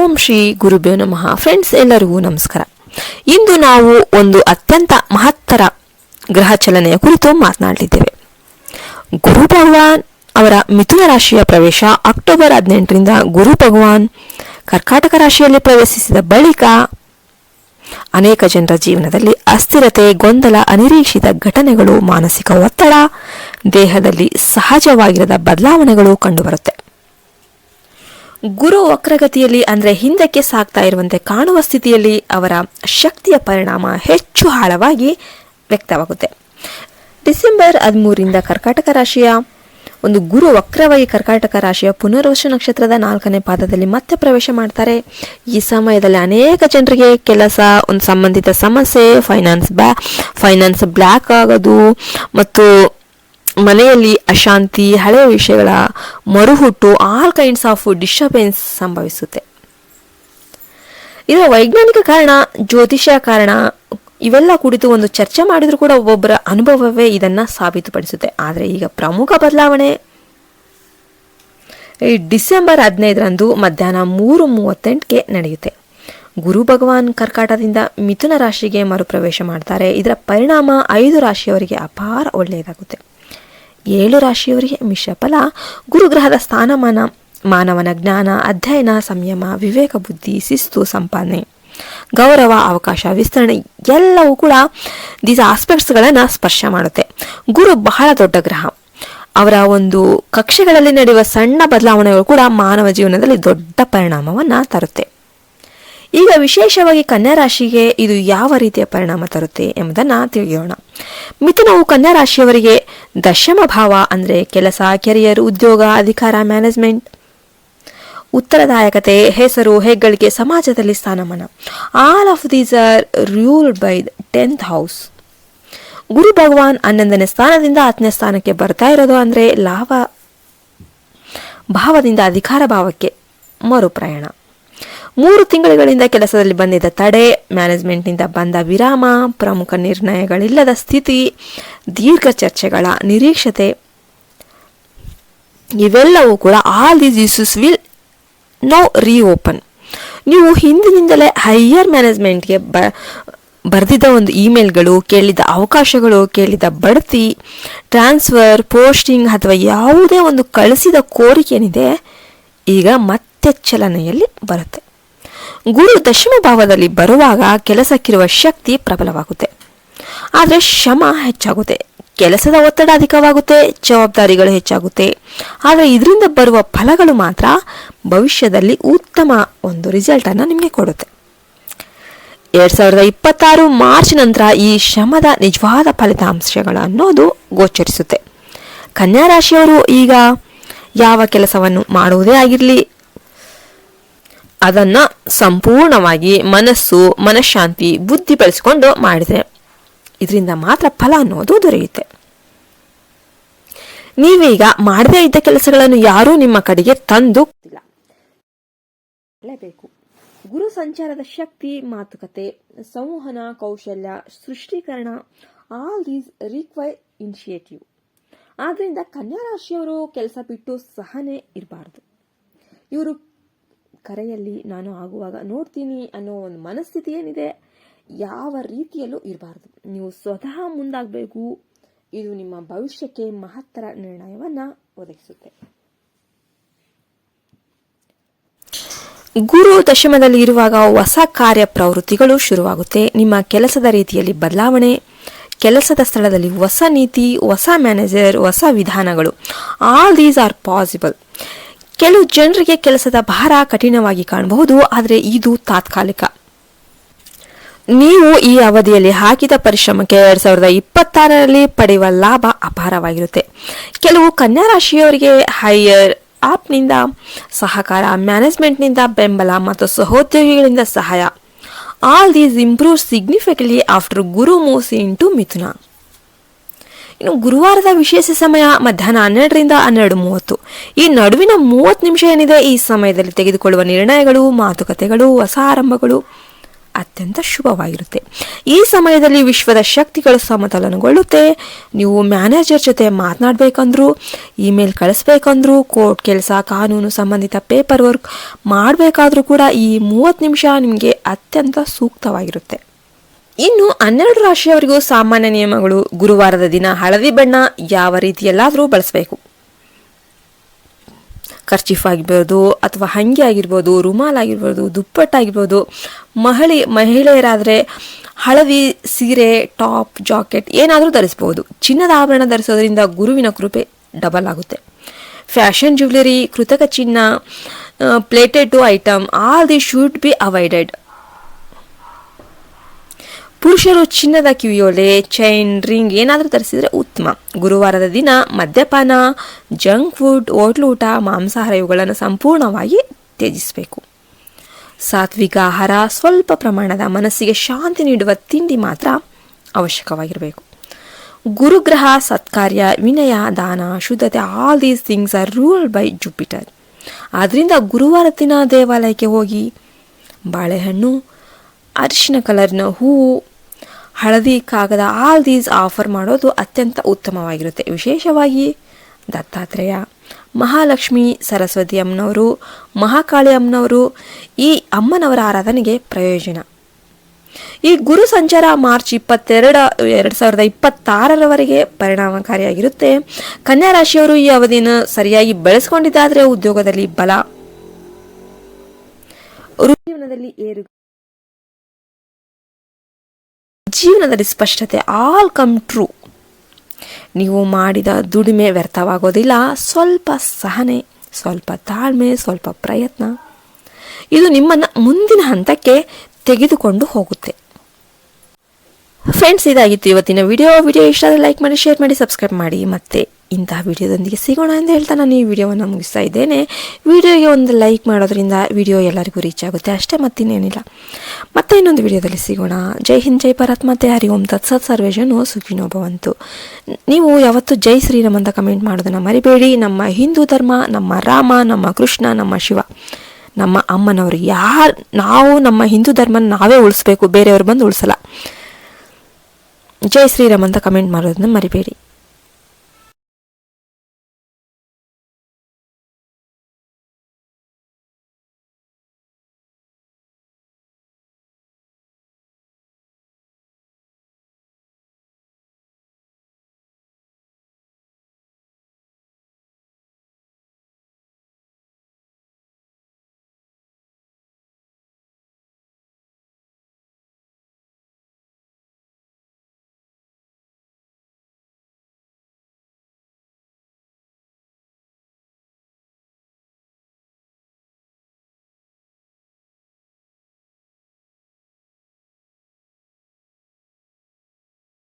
ಓಂ ಶ್ರೀ ಗುರುಭ್ಯೋ ನಮಃ. ಫ್ರೆಂಡ್ಸ್ ಎಲ್ಲರಿಗೂ ನಮಸ್ಕಾರ. ಇಂದು ನಾವು ಒಂದು ಅತ್ಯಂತ ಮಹತ್ತರ ಗ್ರಹ ಚಲನೆಯ ಕುರಿತು ಮಾತನಾಡಲಿದ್ದೇವೆ. ಗುರು ಭಗವಾನ್ ಅವರ ಮಿಥುನ ರಾಶಿಯ ಪ್ರವೇಶ ಅಕ್ಟೋಬರ್ ಹದಿನೆಂಟರಿಂದ ಗುರು ಭಗವಾನ್ ಕರ್ಕಾಟಕ ರಾಶಿಯಲ್ಲಿ ಪ್ರವೇಶಿಸಿದ ಬಳಿಕ ಅನೇಕ ಜನರ ಜೀವನದಲ್ಲಿ ಅಸ್ಥಿರತೆ, ಗೊಂದಲ, ಅನಿರೀಕ್ಷಿತ ಘಟನೆಗಳು, ಮಾನಸಿಕ ಒತ್ತಡ, ದೇಹದಲ್ಲಿ ಸಹಜವಾಗಿರದ ಬದಲಾವಣೆಗಳು ಕಂಡುಬರುತ್ತೆ. ಗುರು ವಕ್ರಗತಿಯಲ್ಲಿ ಅಂದರೆ ಹಿಂದಕ್ಕೆ ಸಾಗ್ತಾ ಇರುವಂತೆ ಕಾಣುವ ಸ್ಥಿತಿಯಲ್ಲಿ ಅವರ ಶಕ್ತಿಯ ಪರಿಣಾಮ ಹೆಚ್ಚು ಆಳವಾಗಿ ವ್ಯಕ್ತವಾಗುತ್ತೆ. ಡಿಸೆಂಬರ್ ಹದಿಮೂರಿಂದ ಕರ್ಕಾಟಕ ರಾಶಿಯ ಒಂದು ಗುರು ವಕ್ರವಾಗಿ ಕರ್ಕಾಟಕ ರಾಶಿಯ ಪುನರ್ವಶ ನಕ್ಷತ್ರದ ನಾಲ್ಕನೇ ಪಾದದಲ್ಲಿ ಮತ್ತೆ ಪ್ರವೇಶ ಮಾಡ್ತಾರೆ. ಈ ಸಮಯದಲ್ಲಿ ಅನೇಕ ಜನರಿಗೆ ಕೆಲಸ, ಒಂದು ಸಂಬಂಧಿತ ಸಮಸ್ಯೆ ಫೈನಾನ್ಸ್ ಬ್ಯಾ ಫೈನಾನ್ಸ್ ಬ್ಲ್ಯಾಕ್ ಆಗೋದು ಮತ್ತು ಮನೆಯಲ್ಲಿ ಅಶಾಂತಿ, ಹಳೆಯ ವಿಷಯಗಳ ಮರುಹುಟ್ಟು ಆಲ್ ಕೈಂಡ್ಸ್ ಆಫ್ ಡಿಸ್ಟರ್ಬೆನ್ಸ್ ಸಂಭವಿಸುತ್ತೆ. ಇದರ ವೈಜ್ಞಾನಿಕ ಕಾರಣ, ಜ್ಯೋತಿಷ್ಯ ಕಾರಣ, ಇವೆಲ್ಲ ಕುರಿತು ಒಂದು ಚರ್ಚೆ ಮಾಡಿದರೂ ಕೂಡ ಒಬ್ಬೊಬ್ಬರ ಅನುಭವವೇ ಇದನ್ನ ಸಾಬೀತುಪಡಿಸುತ್ತೆ. ಆದರೆ ಈಗ ಪ್ರಮುಖ ಬದಲಾವಣೆ? ಈ ಡಿಸೆಂಬರ್ ಹದಿನೈದರಂದು ಮಧ್ಯಾಹ್ನ ಮೂರು ಮೂವತ್ತೆಂಟಕ್ಕೆ ನಡೆಯುತ್ತೆ. ಗುರು ಭಗವಾನ್ ಕರ್ಕಾಟದಿಂದ ಮಿಥುನ ರಾಶಿಗೆ ಮರುಪ್ರವೇಶ ಮಾಡ್ತಾರೆ. ಇದರ ಪರಿಣಾಮ ಐದು ರಾಶಿಯವರಿಗೆ ಅಪಾರ ಒಳ್ಳೆಯದಾಗುತ್ತೆ. ಏಳು ರಾಶಿಯವರಿಗೆ ಮಿಶ್ರಫಲ ಗುರುಗ್ರಹದ ಸ್ಥಾನಮಾನ, ಮಾನವನ ಜ್ಞಾನ, ಅಧ್ಯಯನ, ಸಂಯಮ, ವಿವೇಕ ಬುದ್ಧಿ, ಶಿಸ್ತು, ಸಂಪಾದನೆ, ಗೌರವ, ಅವಕಾಶ, ವಿಸ್ತರಣೆ, ಎಲ್ಲವೂ ಕೂಡ ದೀಸ್ ಆಸ್ಪೆಕ್ಟ್ಸ್ಗಳನ್ನು ಸ್ಪರ್ಶ ಮಾಡುತ್ತೆ. ಗುರು ಬಹಳ ದೊಡ್ಡ ಗ್ರಹ. ಅವರ ಒಂದು ಕಕ್ಷೆಗಳಲ್ಲಿ ನಡೆಯುವ ಸಣ್ಣ ಬದಲಾವಣೆಗಳು ಕೂಡ ಮಾನವ ಜೀವನದಲ್ಲಿ ದೊಡ್ಡ ಪರಿಣಾಮವನ್ನು ತರುತ್ತೆ. ಈಗ ವಿಶೇಷವಾಗಿ ಕನ್ಯಾ ರಾಶಿಗೆ ಇದು ಯಾವ ರೀತಿಯ ಪರಿಣಾಮ ತರುತ್ತೆ ಎಂಬುದನ್ನು ತಿಳಿಯೋಣ. ಮಿಥುನವು ಕನ್ಯಾ ರಾಶಿಯವರಿಗೆ ದಶಮ ಭಾವ ಅಂದರೆ ಕೆಲಸ, ಕೆರಿಯರ್, ಉದ್ಯೋಗ, ಅಧಿಕಾರ, ಮ್ಯಾನೇಜ್ಮೆಂಟ್. ಉತ್ತರದಾಯಕತೆ, ಹೆಸರು, ಹೆಗ್ಗಳಿಕೆ, ಸಮಾಜದಲ್ಲಿ ಸ್ಥಾನಮಾನ. All of these are ruled by tenth house. ಗುರು ಭಗವಾನ್ ಹನ್ನೊಂದನೇ ಸ್ಥಾನದಿಂದ ಹತ್ತನೇ ಸ್ಥಾನಕ್ಕೆ ಬರ್ತಾ ಇರೋದು ಅಂದರೆ ಲಾಭ, ಭಾವದಿಂದ ಅಧಿಕಾರ ಭಾವಕ್ಕೆ ಮರುಪ್ರಯಾಣ. ಮೂರು ತಿಂಗಳುಗಳಿಂದ ಕೆಲಸದಲ್ಲಿ ಬಂದಿದ್ದ ತಡೆ ಮ್ಯಾನೇಜ್ಮೆಂಟ್ನಿಂದ ಬಂದ ವಿರಾಮ, ಪ್ರಮುಖ ನಿರ್ಣಯಗಳಿಲ್ಲದ ಸ್ಥಿತಿ, ದೀರ್ಘ ಚರ್ಚೆಗಳ ನಿರೀಕ್ಷತೆ, ಇವೆಲ್ಲವೂ ಕೂಡ all these issues will no reopen ನೀವು ಹಿಂದಿನಿಂದಲೇ ಹೈಯರ್ ಮ್ಯಾನೇಜ್ಮೆಂಟ್ಗೆ ಬ, ಬರೆದಿದ್ದ ಒಂದು ಇಮೇಲ್ಗಳು ಕೇಳಿದ ಅವಕಾಶಗಳು, ಕೇಳಿದ ಬಡ್ತಿ ಟ್ರಾನ್ಸ್ಫರ್ ಪೋಸ್ಟಿಂಗ್ ಅಥವಾ ಯಾವುದೇ ಒಂದು ಕಳಿಸಿದ ಕೋರಿಕೆ ಏನಿದೆ ಈಗ ಮತ್ತೆ ಚಲನೆಯಲ್ಲಿ ಬರುತ್ತೆ. ಗುರು ದಶಮ ಭಾವದಲ್ಲಿ ಬರುವಾಗ ಕೆಲಸಕ್ಕಿರುವ ಶಕ್ತಿ ಪ್ರಬಲವಾಗುತ್ತೆ. ಆದರೆ ಶ್ರಮ ಹೆಚ್ಚಾಗುತ್ತೆ. ಕೆಲಸದ ಒತ್ತಡ ಅಧಿಕವಾಗುತ್ತೆ, ಜವಾಬ್ದಾರಿಗಳು ಹೆಚ್ಚಾಗುತ್ತೆ. ಆದರೆ ಇದರಿಂದ ಬರುವ ಫಲಗಳು ಮಾತ್ರ ಭವಿಷ್ಯದಲ್ಲಿ ಉತ್ತಮ ಒಂದು ರಿಸಲ್ಟನ್ನು ನಿಮಗೆ ಕೊಡುತ್ತೆ. ಎರಡ್ ಸಾವಿರದ ಇಪ್ಪತ್ತಾರು ಮಾರ್ಚ್ ನಂತರ ಈ ಶ್ರಮದ ನಿಜವಾದ ಫಲಿತಾಂಶಗಳು ಅನ್ನೋದು ಗೋಚರಿಸುತ್ತೆ. ಕನ್ಯಾ ರಾಶಿಯವರು ಈಗ ಯಾವ ಕೆಲಸವನ್ನು ಮಾಡುವುದೇ ಆಗಿರಲಿ ಅದನ್ನ ಸಂಪೂರ್ಣವಾಗಿ ಮನಸ್ಸು, ಮನಃಶಾಂತಿ, ಬುದ್ಧಿ ಬಳಸಿಕೊಂಡು ಮಾಡಿದ್ರೆ ಇದರಿಂದ ಮಾತ್ರ ಫಲ ಅನ್ನೋದು ದೊರೆಯುತ್ತೆ. ನೀವೀಗ ಮಾಡದೇ ಇದ್ದ ಕೆಲಸಗಳನ್ನು ಯಾರೂ ನಿಮ್ಮ ಕಡೆಗೆ ತಂದು ಗುರು ಸಂಚಾರದ ಶಕ್ತಿ, ಮಾತುಕತೆ, ಸಂವಹನ, ಕೌಶಲ್ಯ, ಸೃಷ್ಟೀಕರಣ ಆಲ್ ದೀಸ್ ರಿಕ್ವೈರ್ ಇನಿಷಿಯೇಟಿವ್ ಆದ್ದರಿಂದ ಕನ್ಯಾ ರಾಶಿಯವರು ಕೆಲಸ ಬಿಟ್ಟು ಸಹನೆ ಇರಬಾರ್ದು. ಇವರು ಕರೆಯಲ್ಲಿ ನಾನು ಆಗುವಾಗ ನೋಡ್ತೀನಿ ಅನ್ನೋ ಒಂದು ಮನಸ್ಥಿತಿ ಏನಿದೆ, ಯಾವ ರೀತಿಯಲ್ಲೂ ಇರಬಾರ್ದು. ನೀವು ಸ್ವತಃ ಮುಂದಾಗಬೇಕು. ಇದು ನಿಮ್ಮ ಭವಿಷ್ಯಕ್ಕೆ ಮಹತ್ತರ ನಿರ್ಣಯವನ್ನ ಒದಗಿಸುತ್ತೆ. ಗುರು ದಶಮದಲ್ಲಿ ಇರುವಾಗ ಹೊಸ ಕಾರ್ಯ ಪ್ರವೃತ್ತಿಗಳು ಶುರುವಾಗುತ್ತೆ. ನಿಮ್ಮ ಕೆಲಸದ ರೀತಿಯಲ್ಲಿ ಬದಲಾವಣೆ, ಕೆಲಸದ ಸ್ಥಳದಲ್ಲಿ ಹೊಸ ನೀತಿ, ಹೊಸ ಮ್ಯಾನೇಜರ್ ಹೊಸ ವಿಧಾನಗಳು. ಆಲ್ ದೀಸ್ ಆರ್ ಪಾಸಿಬಲ್ ಕೆಲವು ಜನರಿಗೆ ಕೆಲಸದ ಭಾರ ಕಠಿಣವಾಗಿ ಕಾಣಬಹುದು, ಆದರೆ ಇದು ತಾತ್ಕಾಲಿಕ. ನೀವು ಈ ಅವಧಿಯಲ್ಲಿ ಹಾಕಿದ ಪರಿಶ್ರಮಕ್ಕೆ ಎರಡ್ ಸಾವಿರದ ಇಪ್ಪತ್ತಾರರಲ್ಲಿ ಪಡೆಯುವ ಲಾಭ ಅಪಾರವಾಗಿರುತ್ತೆ. ಕೆಲವು ಕನ್ಯಾ ರಾಶಿಯವರಿಗೆ ಹೈಯರ್ ಆಪ್ನಿಂದ ಸಹಕಾರ ಮ್ಯಾನೇಜ್ಮೆಂಟ್ನಿಂದ ಬೆಂಬಲ ಮತ್ತು ಸಹೋದ್ಯೋಗಿಗಳಿಂದ ಸಹಾಯ. All these improve significantly after Guru moves into Mithuna ಇನ್ನು ಗುರುವಾರದ ವಿಶೇಷ ಸಮಯ ಮಧ್ಯಾಹ್ನ ಹನ್ನೆರಡರಿಂದ ಹನ್ನೆರಡು ಮೂವತ್ತು. ಈ ನಡುವಿನ ಮೂವತ್ತು ನಿಮಿಷ ಏನಿದೆ ಈ ಸಮಯದಲ್ಲಿ ತೆಗೆದುಕೊಳ್ಳುವ ನಿರ್ಣಯಗಳು, ಮಾತುಕತೆಗಳು ಹೊಸ ಆರಂಭಗಳು ಅತ್ಯಂತ ಶುಭವಾಗಿರುತ್ತೆ. ಈ ಸಮಯದಲ್ಲಿ ವಿಶ್ವದ ಶಕ್ತಿಗಳು ಸಮತೋಲನಗೊಳ್ಳುತ್ತೆ. ನೀವು ಮ್ಯಾನೇಜರ್ ಜೊತೆ ಮಾತನಾಡಬೇಕಂದ್ರೂ, ಇಮೇಲ್ ಕಳಿಸ್ಬೇಕಂದ್ರು, ಕೋರ್ಟ್ ಕೆಲಸ, ಕಾನೂನು ಸಂಬಂಧಿತ ಪೇಪರ್ ವರ್ಕ್ ಮಾಡಬೇಕಾದ್ರೂ ಕೂಡ ಈ ಮೂವತ್ತು ನಿಮಿಷ ನಿಮಗೆ ಅತ್ಯಂತ ಸೂಕ್ತವಾಗಿರುತ್ತೆ. ಇನ್ನು ಹನ್ನೆರಡು ರಾಶಿಯವರಿಗೂ ಸಾಮಾನ್ಯ ನಿಯಮಗಳು ಗುರುವಾರದ ದಿನ ಹಳದಿ ಬಣ್ಣ ಯಾವ ರೀತಿಯಲ್ಲಾದರೂ ಬಳಸಬೇಕು. ಖರ್ಚಿಫ್ ಆಗಿರ್ಬೋದು ಅಥವಾ ಹಂಗೆ ಆಗಿರ್ಬೋದು, ರುಮಾಲ್ ಆಗಿರ್ಬೋದು ದುಪ್ಪಟ್ಟಾಗಿರ್ಬೋದು ಮಹಿಳೆ, ಮಹಿಳೆಯರಾದರೆ ಹಳದಿ ಸೀರೆ, ಟಾಪ್, ಜಾಕೆಟ್ ಏನಾದರೂ ಧರಿಸ್ಬೋದು. ಚಿನ್ನದ ಆಭರಣ ಧರಿಸೋದ್ರಿಂದ ಗುರುವಿನ ಕೃಪೆ ಡಬಲ್ ಆಗುತ್ತೆ. ಫ್ಯಾಷನ್ ಜ್ಯುವೆಲರಿ ಕೃತಕ ಚಿನ್ನ plated item all the should be avoided ಪುರುಷರು ಚಿನ್ನದ ಕಿವಿಯೋಲೆ ಚೈನ್ ರಿಂಗ್ ಏನಾದರೂ ತರಿಸಿದರೆ ಉತ್ತಮ. ಗುರುವಾರದ ದಿನ ಮದ್ಯಪಾನ ಜಂಕ್ ಫುಡ್ ಹೋಟ್ಲೂಟ ಮಾಂಸಾಹಾರ ಇವುಗಳನ್ನು ಸಂಪೂರ್ಣವಾಗಿ ತ್ಯಜಿಸಬೇಕು. ಸಾತ್ವಿಕ ಆಹಾರ ಸ್ವಲ್ಪ ಪ್ರಮಾಣದ ಮನಸ್ಸಿಗೆ ಶಾಂತಿ ನೀಡುವ ತಿಂಡಿ ಮಾತ್ರ ಅವಶ್ಯಕವಾಗಿರಬೇಕು. ಗುರುಗ್ರಹ, ಸತ್ಕಾರ್ಯ, ವಿನಯ, ದಾನ, ಶುದ್ಧತೆ all these things are rule by Jupiter ಆದ್ದರಿಂದ ಗುರುವಾರ ದಿನ ದೇವಾಲಯಕ್ಕೆ ಹೋಗಿ ಬಾಳೆಹಣ್ಣು, ಅರಿಶಿನ ಕಲರ್ನ ಹೂವು ಹಳದಿ ಕಾಗದ ಆಲ್ ದೀಸ್ ಆಫರ್ ಮಾಡೋದು ಅತ್ಯಂತ ಉತ್ತಮವಾಗಿರುತ್ತೆ. ವಿಶೇಷವಾಗಿ ದತ್ತಾತ್ರೇಯ, ಮಹಾಲಕ್ಷ್ಮಿ ಸರಸ್ವತಿ ಅಮ್ಮನವರು, ಮಹಾಕಾಳಿ ಅಮ್ಮನವರು ಈ ಅಮ್ಮನವರ ಆರಾಧನೆಗೆ ಪ್ರಯೋಜನ. ಈ ಗುರು ಸಂಚಾರ ಮಾರ್ಚ್ ಇಪ್ಪತ್ತೆರಡ, ಎರಡು ಸಾವಿರದ ಇಪ್ಪತ್ತಾರರವರೆಗೆ ಪರಿಣಾಮಕಾರಿಯಾಗಿರುತ್ತೆ. ಕನ್ಯಾ ರಾಶಿಯವರು ಈ ಅವಧಿಯನ್ನು ಸರಿಯಾಗಿ ಬೆಳೆಸ್ಕೊಂಡಿದ್ದಾದರೆ ಉದ್ಯೋಗದಲ್ಲಿ ಬಲ. ಜೀವನದಲ್ಲಿ ಏರು ಜೀವನದಲ್ಲಿ ಸ್ಪಷ್ಟತೆ ಆಲ್ ಕಮ್ ಟ್ರೂ ನೀವು ಮಾಡಿದ ದುಡಿಮೆ ವ್ಯರ್ಥವಾಗೋದಿಲ್ಲ, ಸ್ವಲ್ಪ ಸಹನೆ, ಸ್ವಲ್ಪ ತಾಳ್ಮೆ, ಸ್ವಲ್ಪ ಪ್ರಯತ್ನ. ಇದು ನಿಮ್ಮನ್ನು ಮುಂದಿನ ಹಂತಕ್ಕೆ ತೆಗೆದುಕೊಂಡು ಹೋಗುತ್ತೆ. ಫ್ರೆಂಡ್ಸ್ ಇದಾಗಿತ್ತು ಇವತ್ತಿನ ವಿಡಿಯೋ ವಿಡಿಯೋ ಇಷ್ಟ ಆದರೆ ಲೈಕ್ ಮಾಡಿ ಶೇರ್ ಮಾಡಿ ಸಬ್ಸ್ಕ್ರೈಬ್ ಮಾಡಿ. ಮತ್ತೆ ಇಂತಹ ವಿಡಿಯೋದೊಂದಿಗೆ ಸಿಗೋಣ ಅಂತ ಹೇಳ್ತಾ ನಾನು ಈ ವಿಡಿಯೋವನ್ನು ಮುಗಿಸ್ತಾ ಇದ್ದೇನೆ. ವಿಡಿಯೋಗೆ ಒಂದು ಲೈಕ್ ಮಾಡೋದ್ರಿಂದ ವಿಡಿಯೋ ಎಲ್ಲರಿಗೂ ರೀಚ್ ಆಗುತ್ತೆ. ಅಷ್ಟೇ ಮತ್ತಿನ್ನೇನಿಲ್ಲ. ಮತ್ತೆ ಇನ್ನೊಂದು ವಿಡಿಯೋದಲ್ಲಿ ಸಿಗೋಣ. ಜೈ ಹಿಂದ್, ಜೈ ಭಾರತ್. ಮತ್ತೆ ಹರಿ ಓಂ ತತ್ಸತ್ ಸರ್ವೇಶನು ಸುಖಿನೋ ಭವಂತು. ನೀವು ಯಾವತ್ತು ಜೈ ಶ್ರೀರಾಮ್ ಅಂತ ಕಮೆಂಟ್ ಮಾಡೋದನ್ನು ಮರಿಬೇಡಿ. ನಮ್ಮ ಹಿಂದೂ ಧರ್ಮ, ನಮ್ಮ ರಾಮ, ನಮ್ಮ ಕೃಷ್ಣ, ನಮ್ಮ ಶಿವ, ನಮ್ಮ ಅಮ್ಮನವರು ಯಾರು ನಾವು ನಮ್ಮ ಹಿಂದೂ ಧರ್ಮನ ನಾವೇ ಉಳಿಸ್ಬೇಕು. ಬೇರೆಯವರು ಬಂದು ಉಳಿಸಲ್ಲ. ಜೈ ಶ್ರೀರಾಮ್ ಅಂತ ಕಮೆಂಟ್ ಮಾಡೋದನ್ನ ಮರಿಬೇಡಿ.